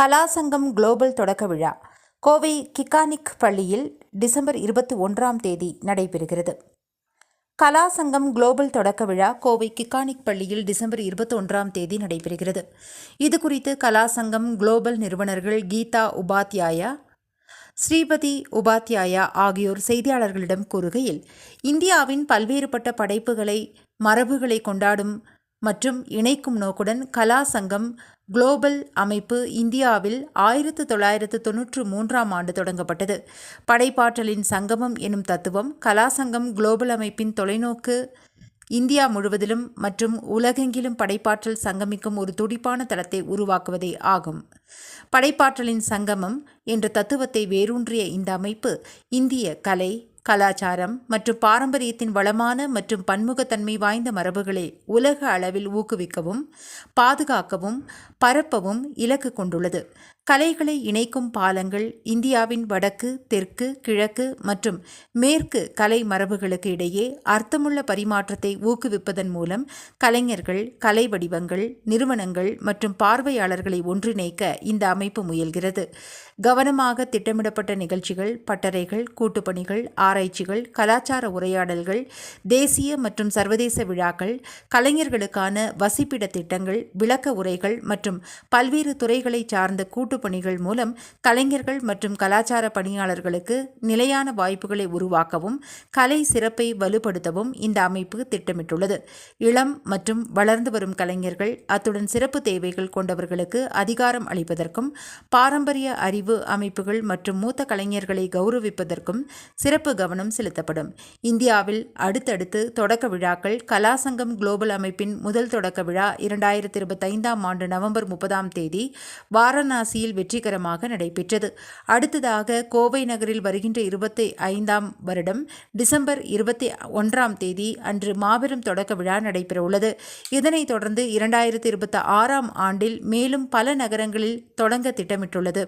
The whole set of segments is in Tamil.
கலாசங்கம் குளோபல் தொடக்க விழா கோவை கிக்கானிக் பள்ளியில் டிசம்பர் இருபத்தி ஒன்றாம் தேதி நடைபெறுகிறது. கலாசங்கம் குளோபல் தொடக்க விழா கோவை கிக்கானிக் பள்ளியில் டிசம்பர் இருபத்தி ஒன்றாம் தேதி நடைபெறுகிறது. இது குறித்து கலாசங்கம் குளோபல் நிறுவனர்கள் கீதா உபாத்யாயா ஸ்ரீபதி உபாத்யாயா ஆகியோர் செய்தியாளர்களிடம் கூறுகையில் இந்தியாவின் பல்வேறுபட்ட படைப்புகளை மரபுகளை கொண்டாடும் மற்றும் இணைக்கும் நோக்குடன் கலா சங்கம் குளோபல் அமைப்பு இந்தியாவில் ஆயிரத்து தொள்ளாயிரத்து தொன்னூற்று மூன்றாம் ஆண்டு தொடங்கப்பட்டது. படைப்பாற்றலின் சங்கமம் எனும் தத்துவம் கலாசங்கம் குளோபல் அமைப்பின் தொலைநோக்கு இந்தியா முழுவதிலும் மற்றும் உலகெங்கிலும் படைப்பாற்றல் சங்கமிக்கும் ஒரு துடிப்பான தளத்தை உருவாக்குவதே ஆகும். படைப்பாற்றலின் சங்கமம் என்ற தத்துவத்தை வேரூன்றிய இந்த அமைப்பு இந்திய கலை கலாச்சாரம் மற்றும் பாரம்பரியத்தின் வளமான மற்றும் பன்முகத்தன்மை வாய்ந்த மரபுகளை உலக அளவில் ஊக்குவிக்கவும் பாதுகாக்கவும் பரப்பவும் இலக்கு கொண்டுள்ளது. கலைகளை இணைக்கும் பாலங்கள் இந்தியாவின் வடக்கு தெற்கு கிழக்கு மற்றும் மேற்கு கலை மரபுகளுக்கு இடையே அர்த்தமுள்ள பரிமாற்றத்தை ஊக்குவிப்பதன் மூலம் கலைஞர்கள் கலை வடிவங்கள் நிறுவனங்கள் மற்றும் பார்வையாளர்களை ஒன்றிணைக்க இந்த அமைப்பு முயல்கிறது. கவனமாக திட்டமிடப்பட்ட நிகழ்ச்சிகள் பட்டறைகள் கூட்டுப்பணிகள் ஆராய்ச்சிகள் கலாச்சார உரையாடல்கள் தேசிய மற்றும் சர்வதேச விழாக்கள் கலைஞர்களுக்கான வசிப்பிட திட்டங்கள் விளக்க உரைகள் மற்றும் பல்வேறு துறைகளை சார்ந்த கூட்டு பணிகள் மூலம் கலைஞர்கள் மற்றும் கலாச்சார பணியாளர்களுக்கு நிலையான வாய்ப்புகளை உருவாக்கவும் கலை சிறப்பை வலுப்படுத்தவும் இந்த அமைப்பு திட்டமிட்டுள்ளது. இளம் மற்றும் வளர்ந்து வரும் கலைஞர்கள் அத்துடன் சிறப்பு தேவைகள் கொண்டவர்களுக்கு அதிகாரம் அளிப்பதற்கும் பாரம்பரிய அறிவு அமைப்புகள் மற்றும் மூத்த கலைஞர்களை கௌரவிப்பதற்கும் சிறப்பு கவனம் செலுத்தப்படும். இந்தியாவில் அடுத்தடுத்து தொடக்க விழாக்கள் கலாசங்கம் குளோபல் அமைப்பின் முதல் தொடக்க விழா இரண்டாயிரத்தி இருபத்தைந்தாம் ஆண்டு நவம்பர் முப்பதாம் தேதி வாரணாசியில் வெற்றிகரமாக நடைபெற்றது. அடுத்ததாக கோவை நகரில் வருகின்ற இருபத்தி ஐந்தாம் வருடம் டிசம்பர் இருபத்தி ஒன்றாம் தேதி அன்று மாபெரும் தொடக்க விழா நடைபெறவுள்ளது. இதனைத் தொடர்ந்து இரண்டாயிரத்தி இருபத்தி ஆறாம் ஆண்டில் மேலும் பல நகரங்களில் தொடங்க திட்டமிட்டுள்ளது.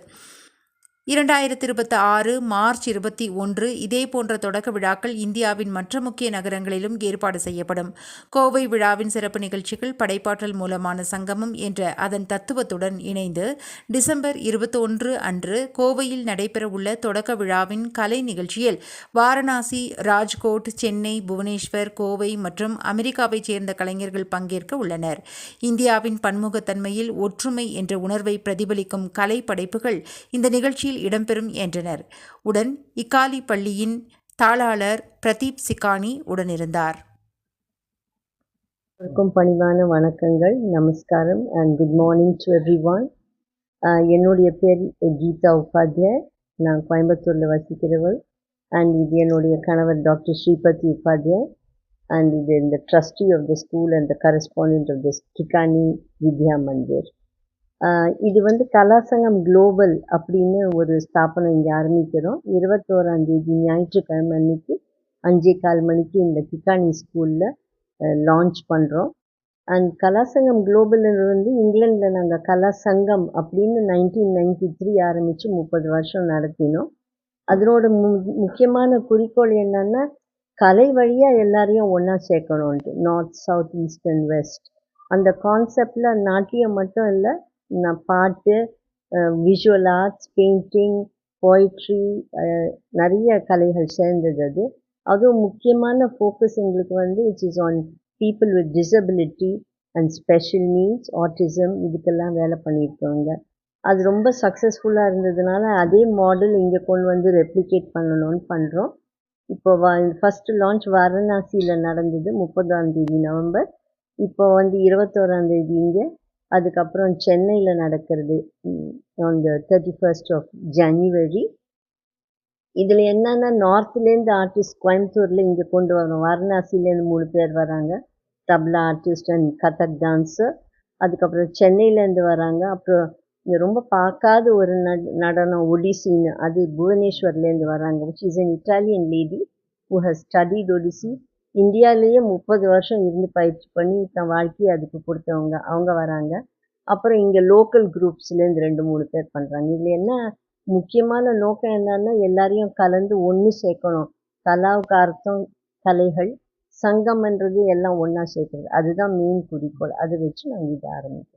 இரண்டாயிரத்தி இருபத்தி ஆறு மார்ச் இருபத்தி ஒன்று இதே போன்ற தொடக்க விழாக்கள் இந்தியாவின் மற்ற முக்கிய நகரங்களிலும் ஏற்பாடு செய்யப்படும். கோவை விழாவின் சிறப்பு நிகழ்ச்சிகள் படைப்பாற்றல் மூலமான சங்கமம் என்ற அதன் தத்துவத்துடன் இணைந்து டிசம்பர் இருபத்தி ஒன்று அன்று கோவையில் நடைபெறவுள்ள தொடக்க விழாவின் கலை நிகழ்ச்சியில் வாரணாசி ராஜ்கோட் சென்னை புவனேஸ்வர் கோவை மற்றும் அமெரிக்காவைச் சேர்ந்த கலைஞர்கள் பங்கேற்க உள்ளனர். இந்தியாவின் பன்முகத்தன்மையில் ஒற்றுமை என்ற உணர்வை பிரதிபலிக்கும் கலை படைப்புகள் இந்த நிகழ்ச்சியில் நிகழ்ச்சியில் இடம்பெறும் என்றனர். உடன் இக்காலி பள்ளியின் தாளாளர் பிரதீப் சிகானி உடனிருந்தார். பணிவான வணக்கங்கள். நமஸ்காரம் and good morning to everyone என்னுடைய பேர் கீதா உபாத்யாய். நான் கோயம்புத்தூரில் வசிக்கிறவள். அண்ட் இது என்னுடைய கணவர் டாக்டர் ஸ்ரீபதி உபாத்யாய். அண்ட் இது இந்த trustee of the school and the correspondent of the Kikani Vidya Mandir இது வந்து கலாசங்கம் குளோபல் அப்படின்னு ஒரு ஸ்தாபனம் இங்கே ஆரம்பிக்கிறோம். இருபத்தோராந்தேதி ஞாயிற்றுக்கிழமை அன்னைக்கு அஞ்சே கால் மணிக்கு இந்த கிக்கானி ஸ்கூலில் லான்ச் பண்ணுறோம் அண்ட் கலாசங்கம் குளோபல் வந்து இங்கிலாண்டில் நாங்கள் கலாசங்கம் அப்படின்னு நைன்டீன் நைன்டி த்ரீ ஆரம்பித்து முப்பது வருஷம் நடத்தினோம். அதனோட மு முக்கியமான குறிக்கோள் என்னென்னா கலை வழியாக எல்லாரையும் ஒன்றா சேர்க்கணுன்ட்டு north south east and west அந்த கான்செப்டில் நாட்டியம் மட்டும் இல்லை நான் பாட்டு விஷுவல் ஆர்ட்ஸ் பெயிண்டிங் போய்ட்ரி நிறைய கலைகள் சேர்ந்தது அது. அதுவும் முக்கியமான ஃபோக்கஸ் எங்களுக்கு வந்து it's is on people with disability and special needs autism இதுக்கெல்லாம் வேலை பண்ணியிருக்கோங்க அது ரொம்ப சக்ஸஸ்ஃபுல்லாக இருந்ததுனால அதே மாடல் இங்கே கொண்டு வந்து ரெப்ளிகேட் பண்ணணும்னு பண்ணுறோம் இப்போ வ ஃபஸ்ட்டு லான்ச் வாரணாசியில் நடந்தது முப்பதாம் தேதி நவம்பர். இப்போ வந்து இருபத்தோராந்தேதி இங்கே. அதுக்கப்புறம் சென்னையில் நடக்கிறது on the thirty first of January இதில் என்னென்னா நார்த்லேருந்து ஆர்டிஸ்ட் கோயம்புத்தூரில் இங்கே கொண்டு வரோம் வாரணாசிலேருந்து மூணு பேர் வராங்க. Tabla artist and Kathak dancer அதுக்கப்புறம் சென்னையிலேருந்து வராங்க. அப்புறம் இங்கே ரொம்ப பார்க்காத ஒரு நடனம் ஒடிசின்னு அது புவனேஸ்வர்லேருந்து வராங்க which is an Italian lady who has studied Odissi இந்தியாவிலேயே முப்பது வருஷம் இருந்து பயிற்சி பண்ணி தன் வாழ்க்கையை அதுக்கு கொடுத்தவங்க அவங்க வராங்க. அப்புறம் இங்கே லோக்கல் குரூப்ஸ்லேருந்து ரெண்டு மூணு பேர் பண்ணுறாங்க இதில் என்ன முக்கியமான நோக்கம் என்னன்னா எல்லாரையும் கலந்து ஒன்று சேர்க்கணும். கலாவுக்கு அர்த்தம் கலைகள் சங்கம்ன்றது எல்லாம் ஒன்றா சேர்க்குறது. அதுதான் மெயின் குறிக்கோள். அதை வச்சு நாங்கள் இதை ஆரம்பிக்கிறோம்